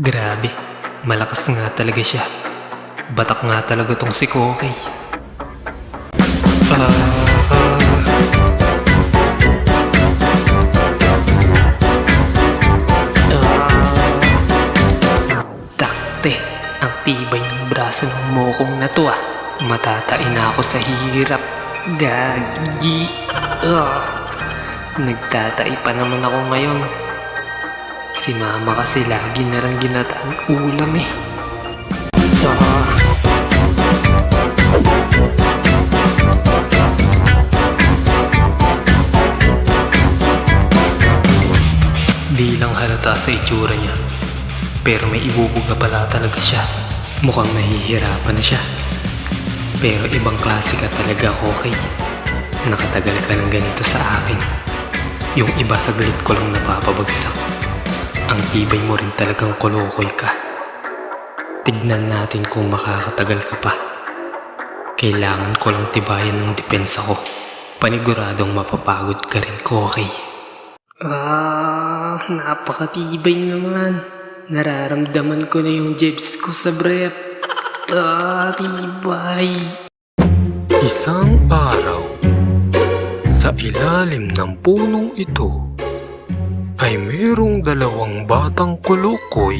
Grabe, malakas nga talaga siya. Batak nga talaga tong si Koki. Ah, ah. Tibay ng braso ng mokong na to ah. Matatain na ako sa hirap. Gagi. Ah. Nagtatai pa naman ako ngayon. Si mama kasi lagi na rin ginataan ulam eh. Ah. Di lang halata sa itsura niya. Pero may ibubuga pala talaga siya. Mukhang nahihirapan na siya. Pero ibang klase ka talaga, Koki. Nakatagal ka ng ganito sa akin. Yung iba saglit ko lang napapabagsak. Ang tibay mo rin talagang kolokoy ka. Tignan natin kung makakatagal ka pa. Kailangan ko lang tibayan ng depensa ko. Paniguradong mapapagod ka rin, Koki. Ah, napakatibay naman. Nararamdaman ko na yung jibs ko sa brief. Ah, tibay. Isang araw, sa ilalim ng punong ito, ay mayroong dalawang batang kulukoy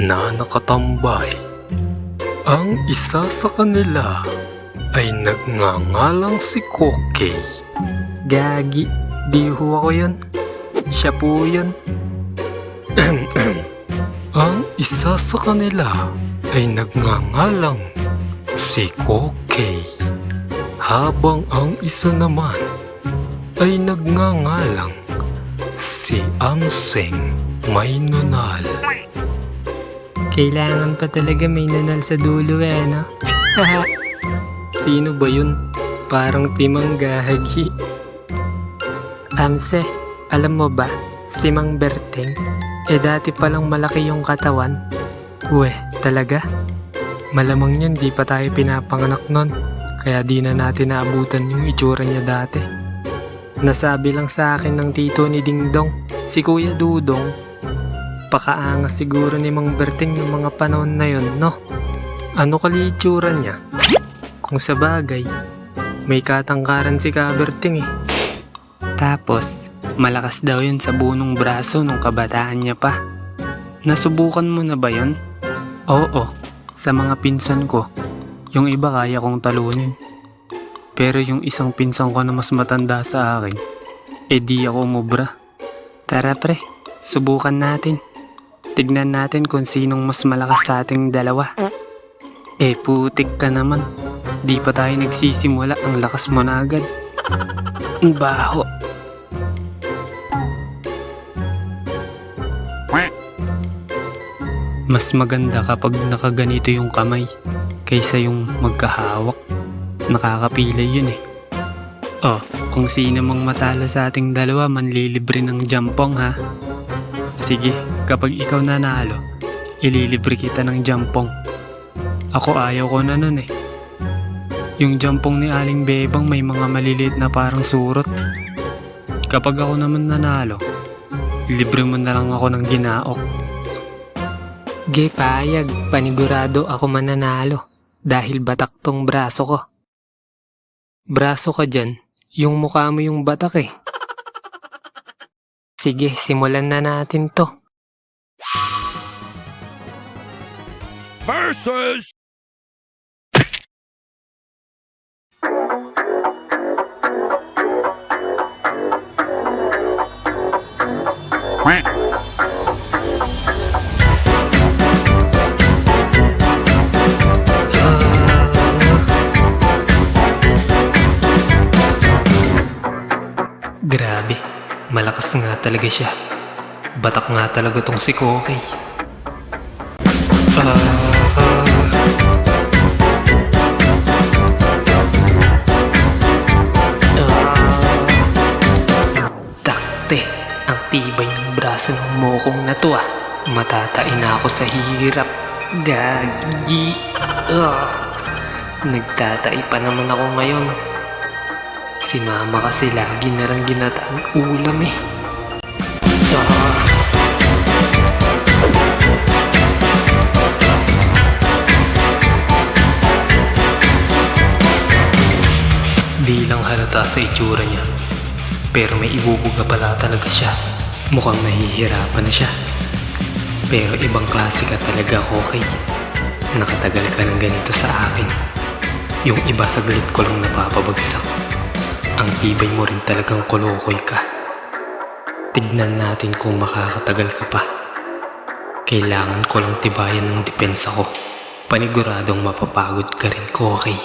na nakatambay. Ang isa sa kanila ay nagngangalang si Koke. Gagi, di ho ako yun. Siya po yun. Ang isa sa kanila ay nagngangalang si Koke. Habang ang isa naman ay nagngangalang si Amseng may nunal. Kailangan pa talaga may nunal sa dulo eh, no? Sino ba yun? Parang timang gahagi. Amse, alam mo ba, si Mang Berteng, eh dati palang malaki yung katawan. Uwe, talaga? Malamang yun di pa tayo pinapanganak nun, kaya di na natin naabutan yung itsura niya dati. Nasabi lang sa akin ng tito ni Dingdong, si Kuya Dudong, pakaangas siguro ni Mang Berteng yung mga panahon na yun, no? Ano kali itsura niya? Kung sa bagay, may katangkaran si Kaberting eh. Tapos, malakas daw yun sa bunong braso nung kabataan niya pa. Nasubukan mo na ba yun? Oo, sa mga pinsan ko. Yung iba kaya kong talunin. Pero yung isang pinsan ko na mas matanda sa akin, eh di ako umubra. Tara pre, subukan natin. Tignan natin kung sinong mas malakas sa ating dalawa. Eh putik ka naman. Di pa tayo nagsisimula, ang lakas mo na agad. Baho. Mas maganda kapag nakaganito yung kamay kaysa yung magkahawak. Nakakapilay yun eh. Oh, kung sino mang matalo sa ating dalawa, manlilibre ng jampong ha. Sige, kapag ikaw nanalo, ililibre kita ng jampong. Ako ayaw ko na nun eh. Yung jampong ni Aling Bebang may mga maliliit na parang surot. Kapag ako naman nanalo, libre mo na lang ako ng ginaok. Ge payag, panigurado ako mananalo dahil batak tong braso ko. Braso ka dyan, yung mukha mo yung batak eh. Sige, simulan na natin to. versus malakas nga talaga siya. Batak nga talaga tong si Koki. Ah, ah. Ah. Takte, ang tibay ng braso ng mokong na to ah. Matatain ako sa hirap. Gagi. Ah. Nagtatai pa naman ako ngayon. Si mama kasi lagi na lang ginataan ulam eh. Ah. Di lang halata sa itsura niya. Pero may ibubuga pala talaga siya. Mukhang nahihirapan na siya. Pero ibang klase ka talaga, Kokay. Nakatagal ka ng ganito sa akin. Yung iba saglit ko lang napapabagsak. Ang tibay mo rin talagang kolokoy ka. Tignan natin kung makakatagal ka pa. Kailangan ko lang tibayan ng depensa ko. Paniguradong mapapagod ka rin, Kokay.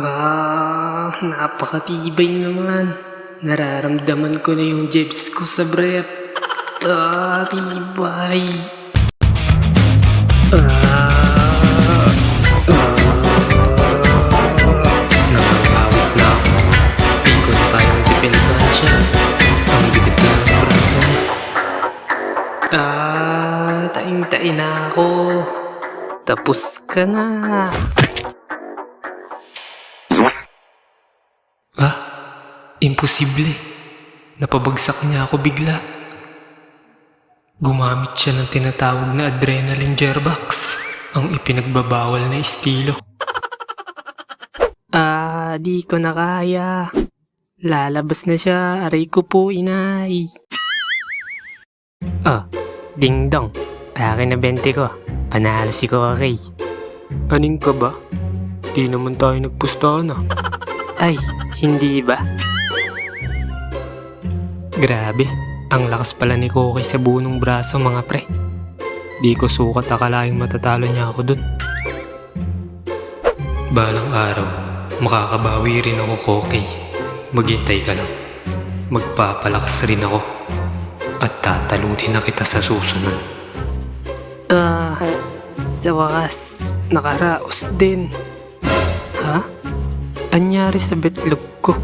Ah, napakatibay naman. Nararamdaman ko na yung jibs ko sa brep. Ah, tibay. Taing-tain na ako. Tapos ka na. Ah, imposible. Napabagsak niya ako bigla. Gumamit siya ng tinatawag na adrenaline gearbox, ang ipinagbabawal na estilo. Ah, di ko na kaya. Lalabas na siya, aray ko po inay. Ah, ding dong. Akin na 20 ko. Panalo si Kokay. Aning ka ba? Di naman tayo nagpustahan ah. Ay, hindi ba? Grabe, ang lakas pala ni Koki sa bunong braso mga pre. Di ko sukat akalaing matatalo niya ako dun. Balang araw, makakabawi rin ako Koki. Maghintay ka lang. Magpapalakas rin ako. At tatalunin na kita sa susunod. Ah, sa wakas, nakaraos din. Ha? Anyari sa betlog ko?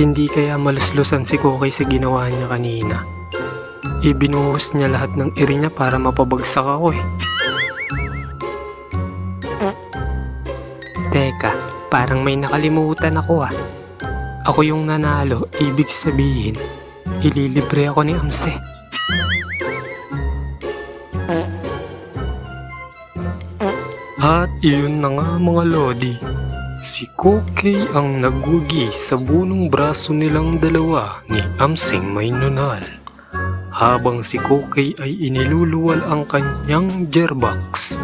Hindi kaya maluslusan si Kokay sa ginawa niya kanina. Ibinuhos niya lahat ng iri niya para mapabagsak ako eh. Teka, parang may nakalimutan ako ah. Ako yung nanalo, ibig sabihin, ililibre ako ni Amse. At iyon na nga mga Lodi. Si Kokey ang nagwagi sa bunong braso nilang dalawa ni Amsing may nunal. Habang si Kokey ay iniluluwal ang kanyang gearbox.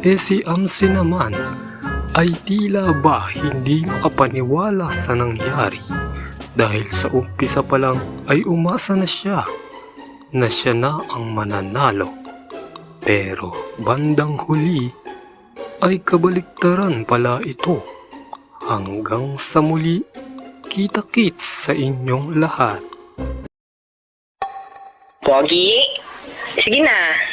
E si Amsi naman ay tila ba hindi makapaniwala sa nangyari. Dahil sa umpisa pa lang ay umasa na siya na siya na ang mananalo. Pero bandang huli ay kabaliktaran pala ito. Hanggang sa muli, kita-kits sa inyong lahat. Pogi? Sige na.